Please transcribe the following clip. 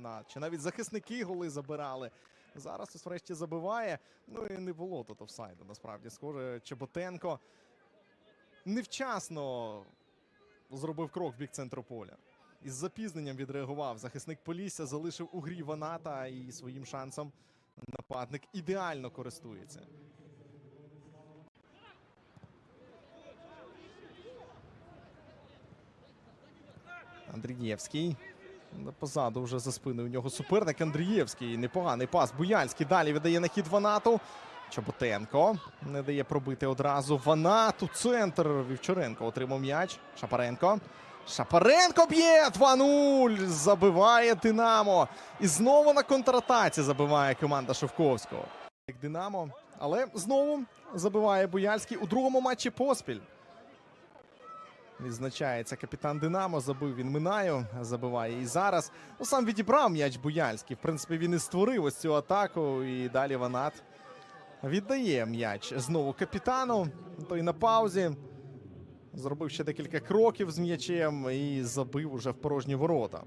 Ванат. Чи навіть захисники голи забирали. Зараз ось врешті забиває. Ну і не було тут офсайду. Насправді, схоже, Чеботенко невчасно зробив крок в бік центру поля. Із запізненням відреагував. Захисник Полісся залишив у грі Ваната і своїм шансом нападник ідеально користується. Андрієвський. Позаду вже за спиною у нього суперник Андрієвський. Непоганий пас. Буяльський далі віддає на хід Ванату. Чоботенко не дає пробити одразу. Ванату. Центр. Вівчаренко отримав м'яч. Шапаренко. Шапаренко б'є 2-0. Забиває Динамо. І знову на контратаці забиває команда Шовковського. Як Динамо. Але знову забиває Буяльський у другому матчі поспіль. Відзначається капітан Динамо. Забив він Минаю, забиває і зараз. Ну сам відібрав м'яч Буяльський. В принципі, він і створив ось цю атаку. І далі Ванат віддає м'яч знову капітану. Той на паузі. Зробив ще декілька кроків з м'ячем і забив уже в порожні ворота.